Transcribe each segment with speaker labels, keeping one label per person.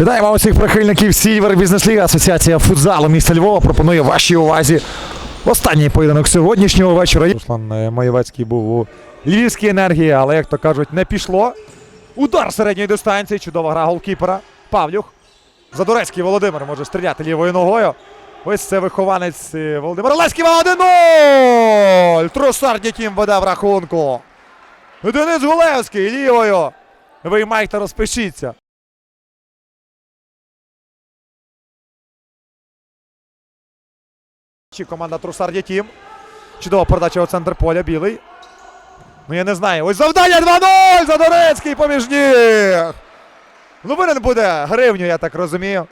Speaker 1: Вітаємо усіх прихильників Сільвер Бізнес Ліга. Асоціація футзалу міста Львова пропонує вашій увазі останній поєдинок сьогоднішнього вечора. Руслан е, Маєвецький був у львівській енергії, але, як то кажуть, не пішло. Удар середньої дистанції. Чудова гра голкіпера. Павлюх. Задурецький Володимир може стріляти лівою ногою. Ось це вихованець е, Володимир Леський 1-0! Трусар Дітім веде в рахунку. Денис Гулевський лівою. Виймайте, розпишіться. Чи команда Трусар Дітім. Чудова передача у центр поля. Білий. Ну я не знаю. Ось завдання 2-0! Задорецький поміж ніг! Ну винен буде гривню, я так розумію.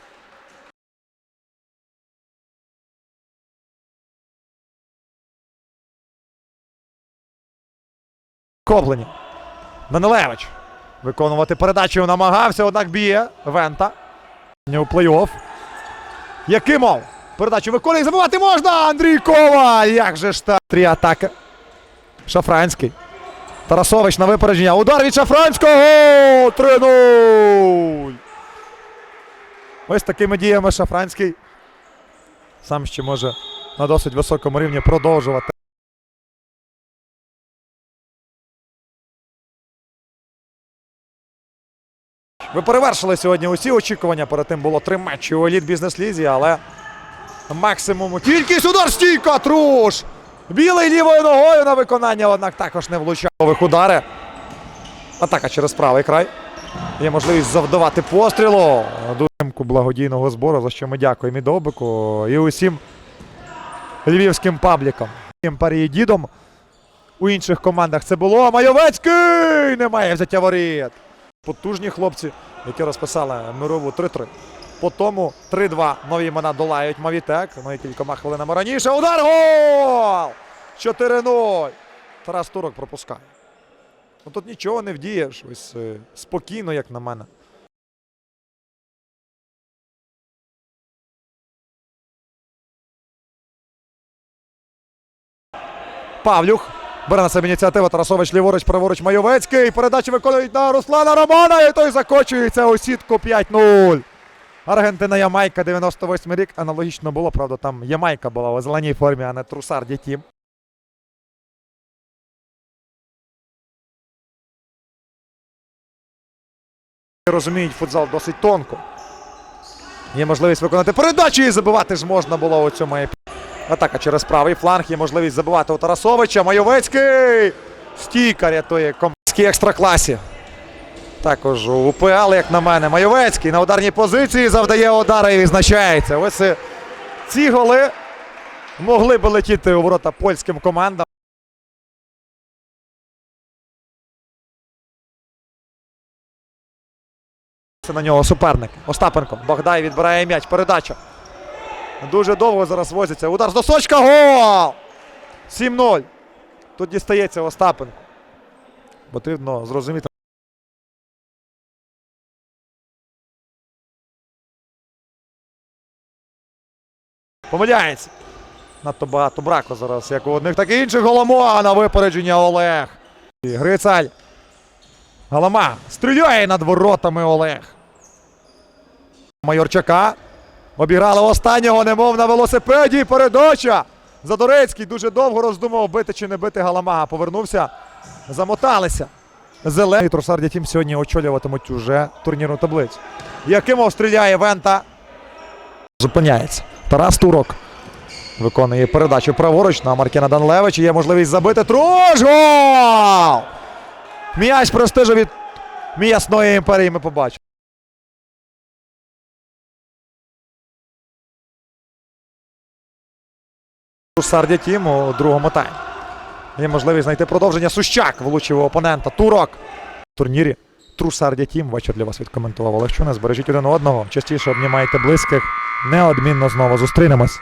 Speaker 1: Коплені. Данилевич. Виконувати передачу намагався, однак б'є. Вента. У плей-офф. Якимов. Передачу виконує. Забивати можна. Андрій Коваль. Як же ж так. Три атаки. Шафранський. Тарасович на випередження. Удар від Шафранського. 3-0. Ось такими діями Шафранський. Сам ще може на досить високому рівні продовжувати. Ви перевершили сьогодні усі очікування. Перед тим було три матчі у еліт бізнес-лізі, але максимум кількість удар стійка Труш. Білий лівою ногою на виконання, однак також не влучав Нових удари. Атака через правий край. Є можливість завдавати пострілу. Думку благодійного збору, за що ми дякуємо і Довбику, і усім львівським паблікам. Імперії дідом. У інших командах це було. Майовецький! Немає взяття воріт. Потужні хлопці, які розписали мирову 3-3. По тому 3-2 нові імена долають Мавітек. Ну і кількома хвилинами раніше. Удар гол! 4-0. Тарас Турок пропускає. Ну тут нічого не вдієш. Ось е, спокійно, як на мене. Павлюх. Бере на себе ініціативу Тарасович ліворуч, праворуч Майовецький. Передачі виконують на Руслана Романа. І той закочується у сітку 5-0. Аргентина Ямайка, 98 рік. Аналогічно було, правда, там Ямайка була у зеленій формі, а не трусар Дітім. Розуміють футзал досить тонко. Є можливість виконати передачу і забивати ж можна було у цьому епі. Атака через правий фланг. Є можливість забивати у Тарасовича. Майовецький. Стійка рятує командській екстракласі. Також у УПЛ, як на мене, Майовецький на ударній позиції завдає удари і відзначається. Ось ці голи могли би летіти у ворота польським командам. На нього суперник. Остапенко. Богдай відбирає м'яч. Передача. Дуже довго зараз возиться. Удар з досочка. Гол! 7-0. Тут дістається Остапенко. Потрібно зрозуміти. Помиляється. Надто багато браку зараз, як у одних, так і інших Голома на випередження Олег. І Грицаль. Галама стріляє над воротами Олег. Майорчака. Обіграли останнього, немов на велосипеді. Передача. Задорецький дуже довго роздумав, бити чи не бити Галамага. Повернувся. Замоталися. Зелений Трусар Дятім сьогодні очолюватимуть уже турнірну таблицю. Якимов стріляє Вента. Зупиняється. Тарас Турок. Виконує передачу праворуч на Маркіна Данлевича. Є можливість забити. Труш! Гол! М'яч престижу від м'ясної імперії ми побачимо. Трусар Дятім у другому таймі. Є можливість знайти продовження. Сущак влучив опонента. Турок. В турнірі Трусар Дятім. Вечір для вас відкоментував Олег Чуна. Збережіть один одного. Частіше обнімайте близьких. Неодмінно знову зустрінемось.